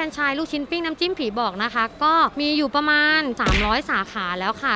ฟรนไชส์ลูกชิ้นปิ้งน้ำจิ้มผีบอกนะคะ ก็มีอยู่ประมาณ 300 สาขาแล้วค่ะ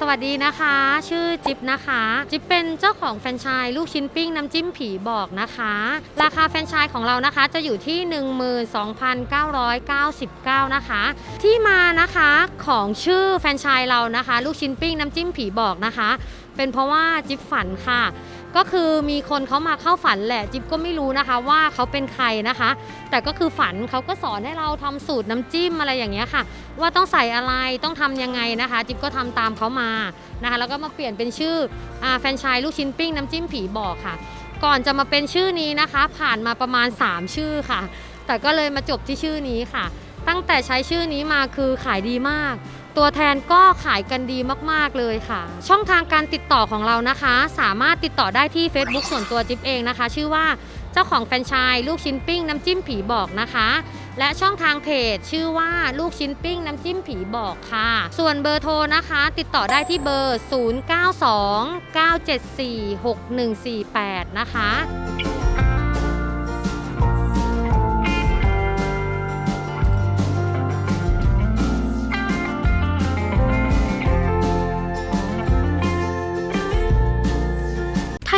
สวัสดีนะคะ ชื่อจิ๊บนะคะ จิ๊บเป็นเจ้าของแฟรนไชส์ลูกชิ้นปิ้งน้ำจิ้มผีบอกนะคะ ราคาแฟรนไชส์ของเรานะคะจะอยู่ที่ 12,999 นะคะ ที่มานะคะของชื่อแฟรนไชส์เรานะคะ ลูกชิ้นปิ้งน้ำจิ้มผีบอกนะคะ เป็นเพราะว่าจิ๊บฝันค่ะก็คือมีคนเขามาเข้าฝันแหละจิ๊บก็ไม่รู้นะคะว่าเขาเป็นใครนะคะ แต่ก็คือฝันเขาก็สอนให้เราทำสูตรน้ำจิ้มอะไรอย่างเงี้ยค่ะ ว่าต้องใส่อะไรต้องทำยังไงนะคะ จิ๊บก็ทำตามเขามานะคะ แล้วก็มาเปลี่ยนเป็นชื่ออแฟนชส์ลูกชิ้นปิ้งน้ำจิ้มผีบอกค่ะ ก่อนจะมาเป็นชื่อนี้นะคะ ผ่านมาประมาณ 3 ชื่อค่ะ แต่ก็เลยมาจบที่ชื่อนี้ค่ะ ตั้งแต่ใช้ชื่อนี้มาคือขายดีมาก ตัวแทนก็ขายกันดีมากๆเลยค่ะ ช่องทางการติดต่อของเรานะคะ สามารถติดต่อได้ที่ Facebook ส่วนตัวจิ๊บเองนะคะ ชื่อว่าเจ้าของแฟรนไชส์ลูกชิ้นปิ้งน้ำจิ้มผีบอกนะคะ และช่องทางเพจชื่อว่าลูกชิ้นปิ้งน้ำจิ้มผีบอกค่ะ ส่วนเบอร์โทรนะคะ ติดต่อได้ที่เบอร์ 0929746148 นะคะ